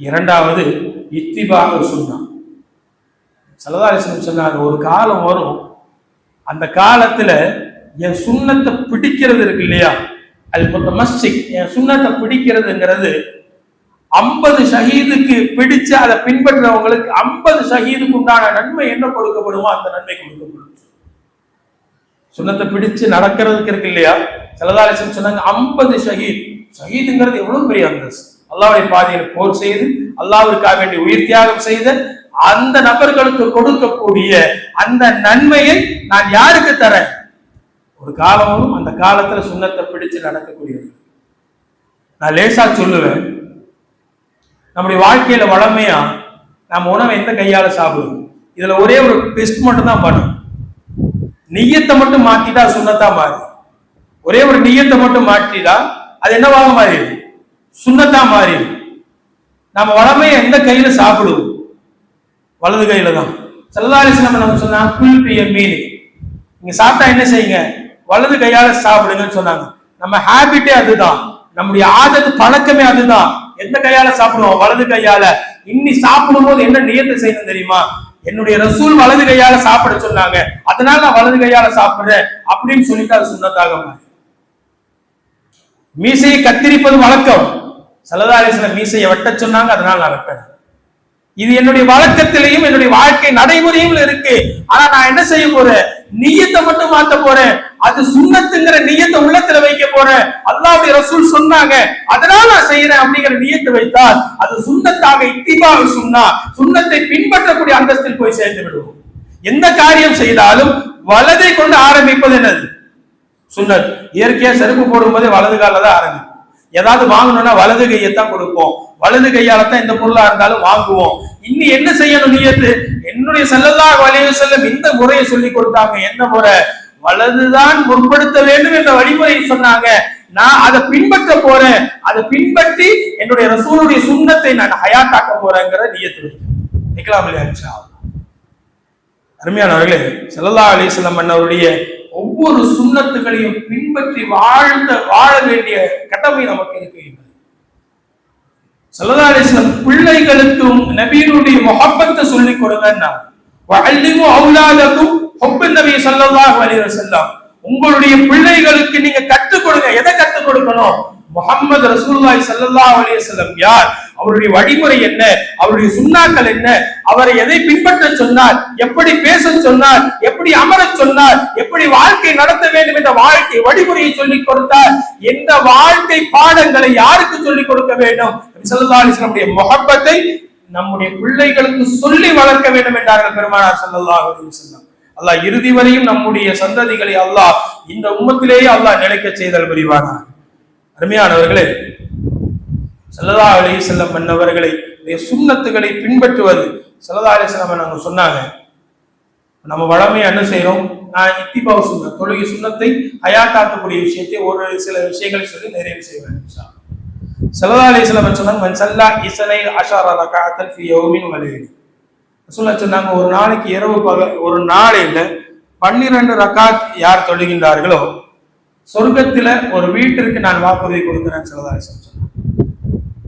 இரண்டாவது இத்திபாக சுண்ணா சலதாரிசனம் சொன்னாங்க ஒரு காலம் வரும் அந்த காலத்துல என் சுண்ணத்தை பிடிக்கிறது இருக்கு இல்லையா? அது மொத்த மஸ்டிக் என் சுண்ணத்தை பிடிக்கிறதுங்கிறது ஐம்பது ஷஹீதுக்கு பிடிச்சு அதை பின்பற்றுறவங்களுக்கு ஐம்பது ஷஹீதுக்கு உண்டான நன்மை என்ன கொடுக்கப்படுமோ அந்த நன்மை கொடுக்கப்படும். சுண்ணத்தை பிடிச்சு நடக்கிறதுக்கு இருக்கு இல்லையா? சலதாரிசன் சொன்னாங்க ஐம்பது ஷஹீத். ஷஹீதுங்கிறது எவ்வளவு பெரிய அந்தஸ்து. அல்லாவுடைய பாதையில் போர் செய்து அல்லாவிற்காக வேண்டி உயிர் தியாகம் செய்த அந்த நபர்களுக்கு கொடுக்கக்கூடிய அந்த நன்மையை நான் யாருக்கு தரேன் ஒரு காலமும் அந்த காலத்துல சுண்ணத்தை பிடிச்சு நடக்கக்கூடியது. நான் லேசா சொல்லுவேன். நம்முடைய வாழ்க்கையில வளமையா நம்ம உணவை எந்த கையால சாப்பிடுவோம்? இதுல ஒரே ஒரு டெஸ்ட் மட்டும் தான் பண்ணும். நெய்யத்தை மட்டும் மாத்திட்டா சுண்ணத்தா மாறி ஒரே ஒரு நெய்யத்தை மட்டும் மாற்றிட்டா அது என்னவாக மாறிடும்? சுண்ணத்தா மாறிடும் நம்ம வளமையை எந்த கையில சாப்பிடுவோம்? வலது கையில தான். செல்லதாரிசி நம்ம நம்ம சொன்னா புல் பிய மீன். நீங்க சாப்பிட்டா என்ன செய்யுங்க? வலது கையால சாப்பிடுங்கன்னு சொன்னாங்க. நம்ம ஹேபிட்டே அதுதான். நம்முடைய ஆதத்து பழக்கமே அதுதான். எந்த கையால சாப்பிடுவோம்? வலது கையால. இன்னி சாப்பிடும் போது என்ன நியத்தை செய்யணும் தெரியுமா? என்னுடைய ரசூல் வலது கையால சாப்பிட சொன்னாங்க. அதனால நான் வலது கையால சாப்பிடுறேன் அப்படின்னு சொல்லிட்டு அது சுண்ணத்தாக மாறி. மீசையை கத்திரிப்பது வழக்கம். சலதாரிசில மீசையை வெட்ட சொன்னாங்க அதனால நான் வெட்டேன் இது என்னுடைய வழக்கத்திலையும் என்னுடைய வாழ்க்கை நடைமுறையும் இருக்கு. ஆனா நான் என்ன செய்ய போறேன்? நீயத்தை மட்டும் மாத்த போறேன். அது சுண்ணத்துங்கிற நீயத்தை உள்ளத்துல வைக்க போறேன். அல்லாவுடைய ரசூல் சொன்னாங்க. அதனால நான் செய்யறேன் அப்படிங்கிற நியத்தை வைத்தால் அது சுண்ணத்தாக இத்திபாக சொன்னா சுண்ணத்தை பின்பற்றக்கூடிய அந்தஸ்தில் போய் சேர்ந்து விடுவோம். எந்த காரியம் செய்தாலும் வலதை கொண்டு ஆரம்பிப்பது என்னது? சுண்ணத். இயற்கையா செருப்பு போடும்போது வலது காலில் தான் ஆரம்பிக்கும் ஏதாவது வாங்கணும்னா வலது கையை தான் கொடுப்போம். வலது கையால தான் எந்த பொருளா இருந்தாலும் வாங்குவோம். இன்னும் என்ன செய்யணும் நீயத்து? என்னுடைய செல்லல்லா வலிய செல்லும் இந்த முறையை சொல்லி கொடுத்தாங்க. என்ன முறை? வலதுதான் முற்படுத்த வேண்டும் என்ற வழிமுறையை சொன்னாங்க. நான் அதை பின்பற்ற போறேன். அதை பின்பற்றி என்னுடைய ரசூலுடைய சுண்ணத்தை நான் ஹயாத்தாக்க போறேங்கிற நியத்து நிக்கலாம் இல்லையா அருமையானவர்களே செல்லல்லா செல்லம் அண்ணவருடைய ஒவ்வொரு சுண்ணத்துகளையும் பின்பற்றி வாழ்ந்த வாழ வேண்டிய கடமை நமக்கு இருக்கின்றது சல்லா பிள்ளைகளுக்கும் நபியினுடைய முகப்பத்தை சொல்லிக் கொடுங்கன்னா வஅல்லிமு அவுலாதக்கும் ஒப்பு நபி ஸல்லல்லாஹு அலைஹி செல்லாம் உங்களுடைய பிள்ளைகளுக்கு நீங்க கற்றுக் கொடுங்க. எதை கற்றுக் கொடுக்கணும்? முகமது ரசூல்லாய் ஸல்லல்லாஹு அலைஹி செல்லம் யார்? அவருடைய வழிமுறை என்ன? அவருடைய சுண்ணாக்கள் என்ன? அவரை எதை பின்பற்ற சொன்னார்? எப்படி பேச சொன்னார்? எப்படி அமர சொன்னார்? எப்படி வாழ்க்கை நடத்த வேண்டும் என்ற வாழ்க்கை வழிமுறையை சொல்லிக் கொடுத்தார். எந்த வாழ்க்கை பாடங்களை யாருக்கு சொல்லிக் கொடுக்க வேண்டும்? சல்லா அலிஸ்லமுடைய முகப்பத்தை நம்முடைய பிள்ளைகளுக்கு சொல்லி வளர்க்க வேண்டும் என்றார்கள் பெருமானார் ஸல்லல்லாஹு அலி செல்லம் அல்லாஹ் இறுதி வரையும் நம்முடைய சந்ததிகளை அல்லாஹ் இந்த உம்மத்திலேயே அல்லாஹ் நிலைக்க செய்தல் புரிவானார் அருமையானவர்களே சல்லதா அலி செல்லம் மன்னவர்களை சுண்ணத்துகளை பின்பற்றுவது சல்லதா அலி செல்லம் அவங்க சொன்னாங்க. நம்ம வளமையை என்ன செய்யறோம்? நான் இத்திபாவு சுண்ண தொழுகை சுண்ணத்தை அயாட்டாக்கக்கூடிய விஷயத்தை ஒரு சில விஷயங்களை சொல்லி நிறைவு செய்வேன் சல்லதா அலி செல்லம் சொன்னாங்க? மன் சல்லா இசனை அஷாரா ரகாத்தல் ஃபி யௌமின் வலையில் சொல்ல சொன்னாங்க ஒரு நாளைக்கு இரவு பகல் ஒரு நாளையில் பன்னிரண்டு ரக்காத் யார் தொழுகின்றார்களோ சொர்க்கத்தில் ஒரு வீட்டிற்கு நான் வாக்குறுதி கொடுக்கிறேன் சிலதாரி சொன்னாங்க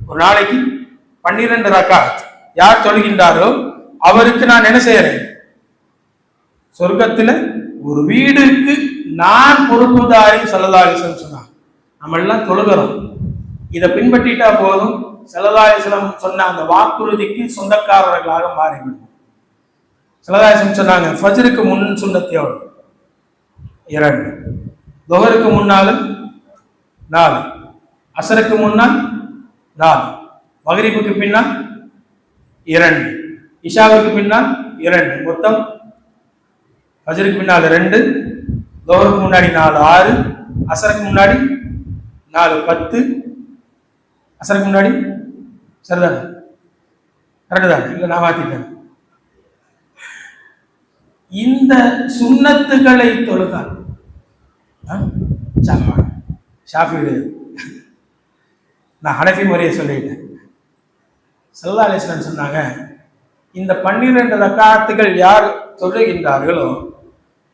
ஒரு நாளைக்கு பன்னிரண்டு ரக்கா யார் சொல்கின்றாரோ அவருக்கு நான் என்ன செய்யறேன்? சொர்க்கத்தில் ஒரு வீடுக்கு நான் பொறுப்புதாரி செல்லதாரிசன் சொன்னாங்க நம்ம எல்லாம் தொழுகிறோம். இதை பின்பற்றிட்டா போதும். செல்லதாரிசனம் சொன்ன அந்த வாக்குறுதிக்கு சொந்தக்காரர்களாக மாறிவிடும் செல்லதாயசம் சொன்னாங்க ஃபஜருக்கு முன் சுண்ணத்தை இரண்டு. துவருக்கு முன்னாலும் நாலு. அசருக்கு முன்னால் நாலு. மகரிப்புக்கு பின்னால் இரண்டு. இஷாவுக்கு பின்னால் இரண்டு. மொத்தம் ஃபஜருக்கு பின்னால் ரெண்டு. துவருக்கு முன்னாடி நாலு ஆறு. அசருக்கு முன்னாடி நாலு பத்து. அசருக்கு முன்னாடி சரிதானே? கரெக்டு தானே? இல்லை நான் மாற்றிட்டேன் இந்த சுண்ணத்துகளை தொழுதான் ஷாஃபி நான் ஹனஃபி முறையை சொல்லிட்டேன். சல்லா அலிஸ்லன் சொன்னாங்க இந்த பன்னிரெண்டு ரக்காத்துகள் யார் தொழுகின்றார்களோ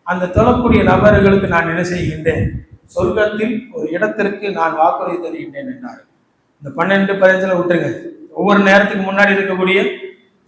அந்த தொழக்கூடிய நபர்களுக்கு நான் என்ன செய்கின்றேன் சொர்க்கத்தில் ஒரு இடத்திற்கு நான் வாக்குறுதி தருகின்றேன் என்றார் இந்த பன்னெண்டு பதினஞ்சில் விட்டுருங்க. ஒவ்வொரு நேரத்துக்கு முன்னாடி இருக்கக்கூடிய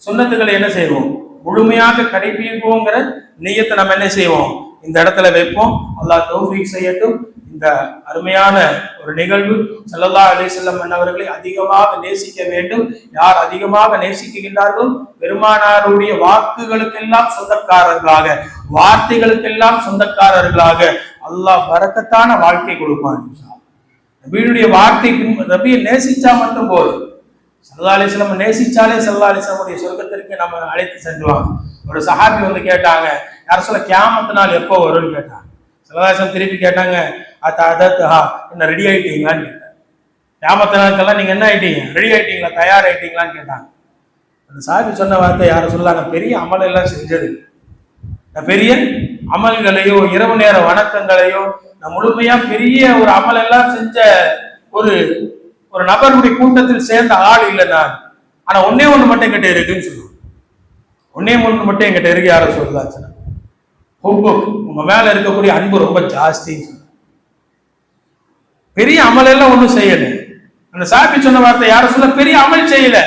சுண்ணத்துக்களை என்ன செய்வோம்? முழுமையாக கடைபிடிப்போங்கிற நெய்யத்தை நம்ம என்ன செய்வோம்? இந்த இடத்துல வைப்போம். அல்லாஹ் தௌஃபீக் செய்யட்டும். இந்த அருமையான ஒரு நிகழ்வு ஸல்லல்லாஹு அலிசல்லம் வஸல்லம் அவர்களை அதிகமாக நேசிக்க வேண்டும். யார் அதிகமாக நேசிக்கின்றார்களோ பெருமானாருடைய வாக்குகளுக்கெல்லாம் சொந்தக்காரர்களாக வார்த்தைகளுக்கெல்லாம் சொந்தக்காரர்களாக அல்லாஹ் வரக்கத்தான வாழ்க்கை கொடுப்பான் நபியுடைய வார்த்தை ரபியை நபியை நேசிச்சா மட்டும் போதும். சல்லா அலிஸ்லம் நேசிச்சாலே சல்லா அலிஸ்லமுடைய சொர்க்கத்திற்கு நம்ம அழைத்து சென்றுவாங்க. ஒரு சஹாபி வந்து கேட்டாங்க யார் சொல்ல கேமத்து நாள் எப்போ வரும்னு கேட்டாங்க. சிலதாசம் திருப்பி கேட்டாங்க அத்த அதத் ஹா என்ன ரெடி ஆயிட்டீங்களான்னு கேட்டாங்க. கேமத்து நாளுக்கெல்லாம் நீங்க என்ன ஆயிட்டீங்க? ரெடி ஆயிட்டீங்களா? தயார் ஆயிட்டீங்களான்னு கேட்டாங்க. அந்த சாபி சொன்ன வார்த்தை யாரும் சொல்லாங்க பெரிய அமல் எல்லாம் செஞ்சது. நான் பெரிய அமல்களையோ இரவு நேர வணக்கங்களையோ நான் முழுமையா பெரிய ஒரு அமல் எல்லாம் செஞ்ச ஒரு ஒரு நபருடைய கூட்டத்தில் சேர்ந்த ஆள் இல்லை நான் ஆனா ஒன்னே ஒன்று மட்டும் கிட்ட இருக்குன்னு சொல்லுவோம் ஒன்னே ஒன்று மட்டும் எங்கிட்ட இருக்கு யாரும் சொல்லாச்சுன்னா ஹுப்பு உங்க மேல இருக்கக்கூடிய அன்பு ரொம்ப ஜாஸ்தின்னு பெரிய அமலெல்லாம் ஒன்றும் செய்யலை செய்யல. அந்த சாப்பி சொன்ன வார்த்தை யாரும் சொல்ல பெரிய அமல் செய்யல.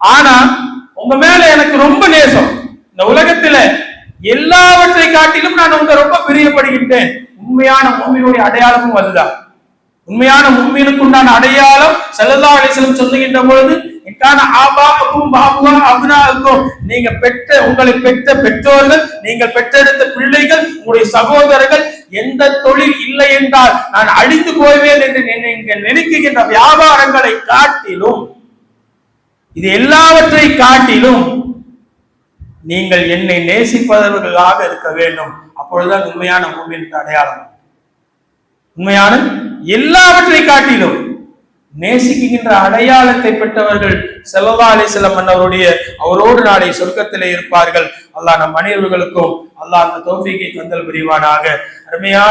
ஆனா உங்க மேல எனக்கு ரொம்ப நேசம். இந்த உலகத்துல எல்லாவற்றை காட்டிலும் நான் உங்க ரொம்ப பிரியப்படுகின்றேன். உண்மையான மூமியினுடைய அடையாளமும் அதுதான். உண்மையான மும்மினுக்கு உண்டான அடையாளம் ஸல்லல்லாஹு அலிசலம் சொல்லுகின்ற பொழுது நீங்க பெற்ற உங்களை பெற்ற பெற்றோர்கள் நீங்கள் பெற்றெடுத்த பிள்ளைகள் உங்களுடைய சகோதரர்கள் எந்த தொழில் இல்லை என்றால் நான் அழிந்து போவேன் என்று நீங்கள் நினைக்கின்ற வியாபாரங்களை காட்டிலும் இது எல்லாவற்றை காட்டிலும் நீங்கள் என்னை நேசிப்பவர்களாக இருக்க வேண்டும். அப்பொழுதுதான் உண்மையான மூமின் அடையாளம். உண்மையான எல்லாவற்றை காட்டிலும். நேசிக்கின்ற அடையாளத்தை பெற்றவர்கள் செல்லல்லா அலிசல்லம் அவருடைய அவரோடு நாளை சொர்க்கத்திலே இருப்பார்கள். அல்லாஹ் நம் மனிதர்களுக்கும் அல்லாஹ் அந்த தோஃபிகை தந்தல் புரிவானாக. அருமையான